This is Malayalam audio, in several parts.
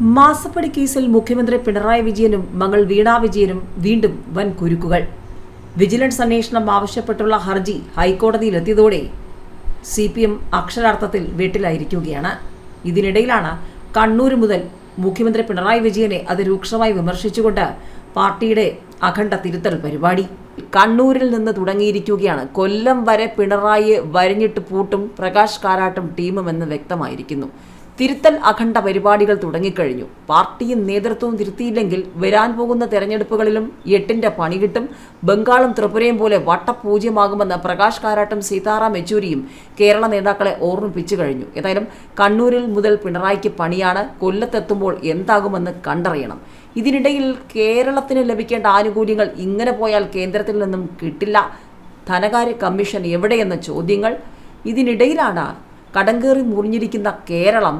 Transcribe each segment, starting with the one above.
മാസപ്പടി കേസിൽ മുഖ്യമന്ത്രി പിണറായി വിജയനും മകൾ വീണ വിജയനും വീണ്ടും വൻ കുരുക്കുകൾ. വിജിലൻസ് അന്വേഷണം ആവശ്യപ്പെട്ടുള്ള ഹർജി ഹൈക്കോടതിയിലെത്തിയതോടെ സി പി എം അക്ഷരാർത്ഥത്തിൽ വീട്ടിലായിരിക്കുകയാണ്. ഇതിനിടയിലാണ് കണ്ണൂർ മുതൽ മുഖ്യമന്ത്രി പിണറായി വിജയനെ അതിരൂക്ഷമായി വിമർശിച്ചുകൊണ്ട് പാർട്ടിയുടെ അഖണ്ഡ തിരുത്തൽ പരിപാടി. കണ്ണൂരിൽ നിന്ന് തുടങ്ങിയിരിക്കുകയാണ്. കൊല്ലം വരെ പിണറായിയെ വരഞ്ഞിട്ട് പൂട്ടും പ്രകാശ് കാരാട്ടും ടീമുമെന്ന് വ്യക്തമായിരിക്കുന്നു. തിരുത്തൽ അഖണ്ഡ പരിപാടികൾ തുടങ്ങിക്കഴിഞ്ഞു. പാർട്ടിയും നേതൃത്വവും തിരുത്തിയില്ലെങ്കിൽ വരാൻ പോകുന്ന തെരഞ്ഞെടുപ്പുകളിലും എട്ടിന്റെ പണി കിട്ടും. ബംഗാളും ത്രിപുരയും പോലെ വട്ടപൂജ്യമാകുമെന്ന് പ്രകാശ് കാരാട്ടും സീതാറാം യെച്ചൂരിയും കേരള നേതാക്കളെ ഓർമ്മിപ്പിച്ചു കഴിഞ്ഞു. ഏതായാലും കണ്ണൂരിൽ മുതൽ പിണറായിക്ക് പണിയാണ്. കൊല്ലത്തെത്തുമ്പോൾ എന്താകുമെന്ന് കണ്ടറിയണം. ഇതിനിടയിൽ കേരളത്തിന് ലഭിക്കേണ്ട ആനുകൂല്യങ്ങൾ ഇങ്ങനെ പോയാൽ കേന്ദ്രത്തിൽ നിന്നും കിട്ടില്ല. ധനകാര്യ കമ്മീഷൻ എവിടെയെന്ന ചോദ്യങ്ങൾ. ഇതിനിടയിലാണ് കടങ്കേറി മുറിഞ്ഞിരിക്കുന്ന കേരളം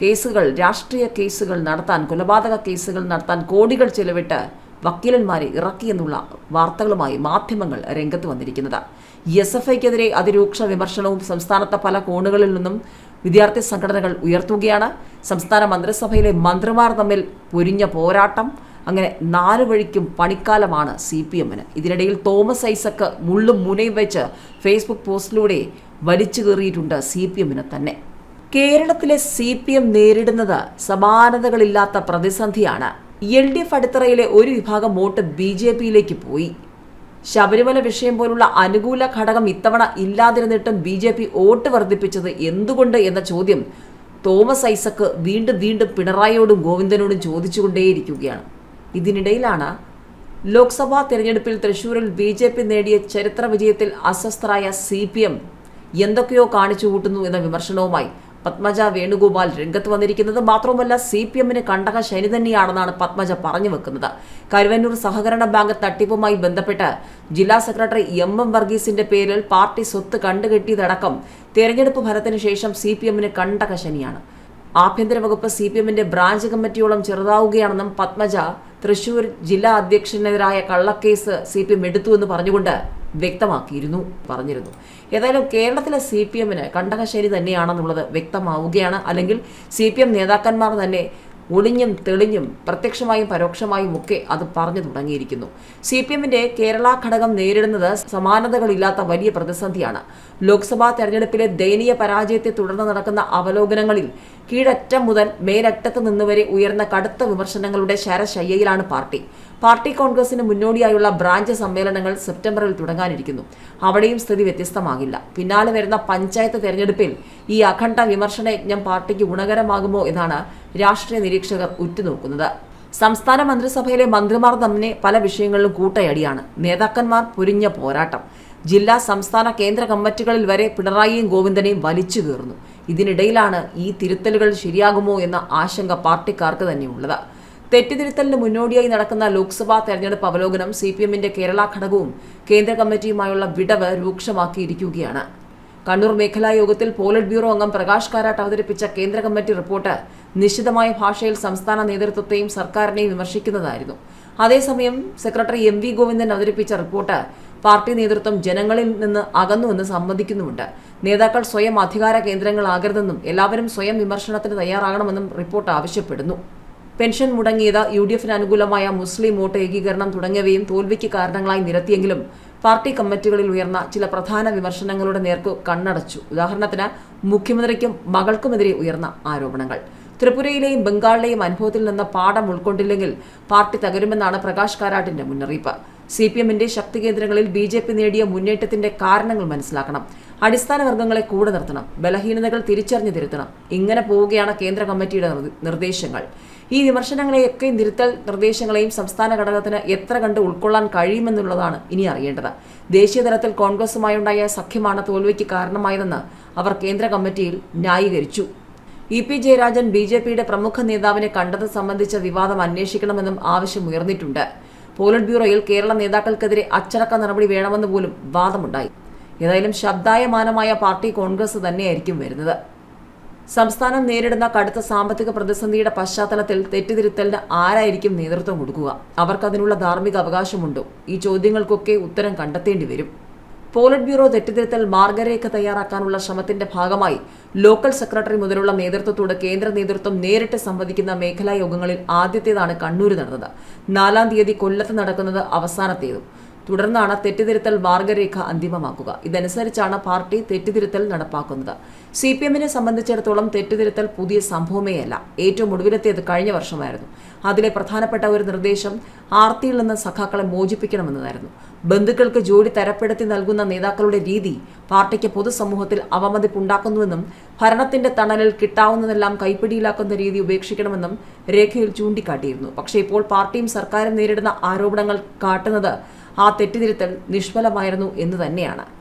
കേസുകൾ രാഷ്ട്രീയ കേസുകൾ നടത്താൻ കൊലപാതക കേസുകൾ നടത്താൻ കോടികൾ ചെലവിട്ട് വക്കീലന്മാരെ ഇറക്കിയെന്നുള്ള വാർത്തകളുമായി മാധ്യമങ്ങൾ രംഗത്ത് വന്നിരിക്കുന്നത്. എസ് എഫ് ഐക്കെതിരെ അതിരൂക്ഷ വിമർശനവും സംസ്ഥാനത്തെ പല കോണുകളിൽ നിന്നും വിദ്യാർത്ഥി സംഘടനകൾ ഉയർത്തുകയാണ്. സംസ്ഥാന മന്ത്രിസഭയിലെ മന്ത്രിമാർ തമ്മിൽ പൊരിഞ്ഞ പോരാട്ടം അങ്ങനെ നാല് വഴിക്കും പണിക്കാലമാണ് സി പി എമ്മിന്. ഇതിനിടയിൽ തോമസ് ഐസക്ക് മുള്ളും മുനയും വെച്ച് ഫേസ്ബുക്ക് പോസ്റ്റിലൂടെ വലിച്ചു കയറിയിട്ടുണ്ട് സി പി എമ്മിന് തന്നെ. കേരളത്തിലെ സി പി എം നേരിടുന്നത് സമാനതകളില്ലാത്ത പ്രതിസന്ധിയാണ്. എൽ ഡി എഫ് അടിത്തറയിലെ ഒരു വിഭാഗം വോട്ട് ബി ജെ പിയിലേക്ക് പോയി. ശബരിമല വിഷയം പോലുള്ള അനുകൂല ഘടകം ഇത്തവണ ഇല്ലാതിരുന്നിട്ടും ബി ജെ പി വോട്ട് വർദ്ധിപ്പിച്ചത് എന്തുകൊണ്ട് എന്ന ചോദ്യം തോമസ് ഐസക്ക് വീണ്ടും വീണ്ടും പിണറായിയോടും ഗോവിന്ദനോടും ചോദിച്ചുകൊണ്ടേയിരിക്കുകയാണ്. ഇതിനിടയിലാണ് ലോക്സഭാ തെരഞ്ഞെടുപ്പിൽ തൃശൂരിൽ ബി ജെ പി നേടിയ ചരിത്ര വിജയത്തിൽ അസ്വസ്ഥരായ സി പി എം എന്തൊക്കെയോ കാണിച്ചു കൂട്ടുന്നു എന്ന വിമർശനവുമായി പത്മജ വേണുഗോപാൽ രംഗത്ത് വന്നിരിക്കുന്നത് മാത്രവുമല്ല സി പി എമ്മിന് കണ്ടക ശനി തന്നെയാണെന്നാണ് പത്മജ പറഞ്ഞു വെക്കുന്നത്. കരുവന്നൂർ സഹകരണ ബാങ്ക് തട്ടിപ്പുമായി ബന്ധപ്പെട്ട് ജില്ലാ സെക്രട്ടറി എം എം വർഗീസിന്റെ പേരിൽ പാർട്ടി സ്വത്ത് കണ്ടുകെട്ടിയതടക്കം തെരഞ്ഞെടുപ്പ് ഫലത്തിന് ശേഷം സി പി എമ്മിന് കണ്ടക ശനിയാണ്. ആഭ്യന്തര വകുപ്പ് സി പി എമ്മിന്റെ ബ്രാഞ്ച് കമ്മിറ്റിയോളം ചെറുതാവുകയാണെന്നും പത്മജ തൃശൂർ ജില്ലാ അധ്യക്ഷനെതിരായ കള്ളക്കേസ് സി പി എം എടുത്തുവെന്ന് പറഞ്ഞുകൊണ്ട് വ്യക്തമാക്കിയിരുന്നു പറഞ്ഞിരുന്നു. ഏതായാലും കേരളത്തിലെ സി പി എമ്മിന് കണ്ടകശേരി തന്നെയാണെന്നുള്ളത് വ്യക്തമാവുകയാണ്. അല്ലെങ്കിൽ സി പി എം നേതാക്കന്മാർ തന്നെ ഒളിഞ്ഞും തെളിഞ്ഞും പ്രത്യക്ഷമായും പരോക്ഷമായും ഒക്കെ അത് പറഞ്ഞു തുടങ്ങിയിരിക്കുന്നു. സി പി എമ്മിന്റെ കേരള ഘടകം നേരിടുന്നത് സമാനതകളില്ലാത്ത വലിയ പ്രതിസന്ധിയാണ്. ലോക്സഭാ തെരഞ്ഞെടുപ്പിലെ ദയനീയ പരാജയത്തെ തുടർന്ന് നടക്കുന്ന അവലോകനങ്ങളിൽ കീഴറ്റം മുതൽ മേലറ്റത്ത് നിന്നുവരെ ഉയർന്ന കടുത്ത വിമർശനങ്ങളുടെ ശരശയ്യയിലാണ് പാർട്ടി. പാർട്ടി കോൺഗ്രസിന് മുന്നോടിയായുള്ള ബ്രാഞ്ച് സമ്മേളനങ്ങൾ സെപ്റ്റംബറിൽ തുടങ്ങാനിരിക്കുന്നു. അവിടെയും സ്ഥിതി വ്യത്യസ്തമാകില്ല. പിന്നാലെ വരുന്ന പഞ്ചായത്ത് തെരഞ്ഞെടുപ്പിൽ ഈ അഖണ്ഡ വിമർശന യജ്ഞം പാർട്ടിക്ക് ഗുണകരമാകുമോ എന്നാണ് രാഷ്ട്രീയ നിരീക്ഷകർ ഉറ്റുനോക്കുന്നത്. സംസ്ഥാന മന്ത്രിസഭയിലെ മന്ത്രിമാർ തന്നെ പല വിഷയങ്ങളിലും കൂട്ടയടിയാണ്. നേതാക്കന്മാർ പൊരിഞ്ഞ പോരാട്ടം. ജില്ലാ സംസ്ഥാന കേന്ദ്ര കമ്മിറ്റികളിൽ വരെ പിണറായിയും ഗോവിന്ദനെയും വലിച്ചു കയറുന്നു ഇതിനിടയിലാണ് ഈ തിരുത്തലുകൾ ശരിയാകുമോ എന്ന ആശങ്ക പാർട്ടിക്കാർക്ക് തന്നെയുള്ളത്. തെറ്റിതിരുത്തലിന് മുന്നോടിയായി നടക്കുന്ന ലോക്സഭാ തെരഞ്ഞെടുപ്പ് അവലോകനം സി പി എമ്മിന്റെ കേരള ഘടകവും കേന്ദ്ര കമ്മിറ്റിയുമായുള്ള വിടവ് രൂക്ഷമാക്കിയിരിക്കുകയാണ്. കണ്ണൂർ മേഖലാ യോഗത്തിൽ പോളിറ്റ് ബ്യൂറോ അംഗം പ്രകാശ് കാരാട്ട് അവതരിപ്പിച്ച കേന്ദ്ര കമ്മിറ്റി റിപ്പോർട്ട് നിശ്ചിതമായ ഭാഷയിൽ സംസ്ഥാന നേതൃത്വത്തെയും സർക്കാരിനെയും വിമർശിക്കുന്നതായിരുന്നു. അതേസമയം സെക്രട്ടറി എം വി ഗോവിന്ദൻ അവതരിപ്പിച്ച റിപ്പോർട്ട് പാർട്ടി നേതൃത്വം ജനങ്ങളിൽ നിന്ന് അകന്നുവെന്ന് സമ്മതിക്കുന്നുമുണ്ട്. നേതാക്കൾ സ്വയം അധികാര കേന്ദ്രങ്ങളാകരുതെന്നും എല്ലാവരും സ്വയം വിമർശനത്തിന് തയ്യാറാകണമെന്നും റിപ്പോർട്ട് ആവശ്യപ്പെടുന്നു. പെൻഷൻ മുടങ്ങിയത് യു ഡി എഫിന് അനുകൂലമായ മുസ്ലിം വോട്ട് ഏകീകരണം തുടങ്ങിയവയും തോൽവിക്ക് കാരണങ്ങളായി നിരത്തിയെങ്കിലും പാർട്ടി കമ്മിറ്റികളിൽ ഉയർന്ന ചില പ്രധാന വിമർശനങ്ങളുടെ നേർക്കു കണ്ണടച്ചു. ഉദാഹരണത്തിന് മുഖ്യമന്ത്രിക്കും മകൾക്കുമെതിരെ ഉയർന്ന ആരോപണങ്ങൾ. ത്രിപുരയിലെയും ബംഗാളിലെയും അനുഭവത്തിൽ നിന്ന് പാഠം ഉൾക്കൊണ്ടില്ലെങ്കിൽ പാർട്ടി തകരുമെന്നാണ് പ്രകാശ് കാരാട്ടിന്റെ മുന്നറിയിപ്പ്. സി പി എമ്മിന്റെ ശക്തി കേന്ദ്രങ്ങളിൽ ബി ജെ പി നേടിയ മുന്നേറ്റത്തിന്റെ കാരണങ്ങൾ മനസ്സിലാക്കണം. അടിസ്ഥാന വർഗങ്ങളെ കൂടെ നിർത്തണം. ബലഹീനതകൾ തിരിച്ചറിഞ്ഞു തിരുത്തണം. ഇങ്ങനെ പോവുകയാണ് കേന്ദ്ര കമ്മിറ്റിയുടെ നിർദ്ദേശങ്ങൾ. ഈ വിമർശനങ്ങളെയൊക്കെ തിരുത്തൽ നിർദ്ദേശങ്ങളെയും സംസ്ഥാന ഘടകത്തിന് എത്ര കണ്ട് ഉൾക്കൊള്ളാൻ കഴിയുമെന്നുള്ളതാണ് ഇനി അറിയേണ്ടത്. ദേശീയ തലത്തിൽ കോൺഗ്രസുമായുണ്ടായ സഖ്യമാണ് തോൽവിക്ക് കാരണമായതെന്ന് അവർ കേന്ദ്ര കമ്മിറ്റിയിൽ ന്യായീകരിച്ചു. E P Jayarajan B J പിയുടെ പ്രമുഖ നേതാവിനെ കണ്ടത് സംബന്ധിച്ച വിവാദം അന്വേഷിക്കണമെന്നും ആവശ്യമുയർന്നിട്ടുണ്ട്. പോളിറ്റ് ബ്യൂറോയിൽ കേരള നേതാക്കൾക്കെതിരെ അച്ചടക്ക നടപടി വേണമെന്ന് പോലും വാദമുണ്ടായി. ഏതായാലും ശബ്ദായമാനമായ പാർട്ടി കോൺഗ്രസ് തന്നെയായിരിക്കും വരുന്നത്. സംസ്ഥാനം നേരിടുന്ന കടുത്ത സാമ്പത്തിക പ്രതിസന്ധിയുടെ പശ്ചാത്തലത്തിൽ തെറ്റുതിരുത്തലിന് ആരായിരിക്കും നേതൃത്വം കൊടുക്കുക? അവർക്കതിനുള്ള ധാർമ്മിക അവകാശമുണ്ടോ? ഈ ചോദ്യങ്ങൾക്കൊക്കെ ഉത്തരം കണ്ടെത്തേണ്ടി വരും. പോളിറ്റ് ബ്യൂറോ തെറ്റിതിരുത്തൽ മാർഗരേഖ തയ്യാറാക്കാനുള്ള ശ്രമത്തിന്റെ ഭാഗമായി ലോക്കൽ സെക്രട്ടറി മുതലുള്ള നേതൃത്വത്തോട് കേന്ദ്ര നേതൃത്വം നേരിട്ട് സംവദിക്കുന്ന മേഖലാ യോഗങ്ങളിൽ ആദ്യത്തേതാണ് കണ്ണൂർ നടന്നത്. നാലാം തീയതി കൊല്ലത്ത് നടക്കുന്നത് അവസാനത്തേതും. തുടർന്നാണ് തെറ്റിതിരുത്തൽ മാർഗരേഖ അന്തിമമാക്കുക. ഇതനുസരിച്ചാണ് പാർട്ടി തെറ്റിതിരുത്തൽ നടപ്പാക്കുന്നത്. സി പി എമ്മിനെ സംബന്ധിച്ചിടത്തോളം തെറ്റിതിരുത്തൽ പുതിയ സംഭവമേയല്ല. ഏറ്റവും ഒടുവിലത്തേത് കഴിഞ്ഞ വർഷമായിരുന്നു. അതിലെ പ്രധാനപ്പെട്ട ഒരു നിർദ്ദേശം ആർത്തിയിൽ നിന്ന് സഖാക്കളെ മോചിപ്പിക്കണമെന്നതായിരുന്നു ബന്ധുക്കൾക്ക് ജോലി തരപ്പെടുത്തി നൽകുന്ന നേതാക്കളുടെ രീതി പാർട്ടിക്ക് പൊതുസമൂഹത്തിൽ അവമതിപ്പുണ്ടാക്കുന്നുവെന്നും ഭരണത്തിന്റെ തണലിൽ കിട്ടാവുന്നതെല്ലാം കൈപ്പിടിയിലാക്കുന്ന രീതി ഉപേക്ഷിക്കണമെന്നും രേഖയിൽ ചൂണ്ടിക്കാട്ടിയിരുന്നു. പക്ഷേ ഇപ്പോൾ പാർട്ടിയും സർക്കാരും നേരിടുന്ന ആരോപണങ്ങൾ കാട്ടുന്നത് ആ തെറ്റിതിരുത്തൽ നിഷ്ഫലമായിരുന്നു എന്ന് തന്നെയാണ്.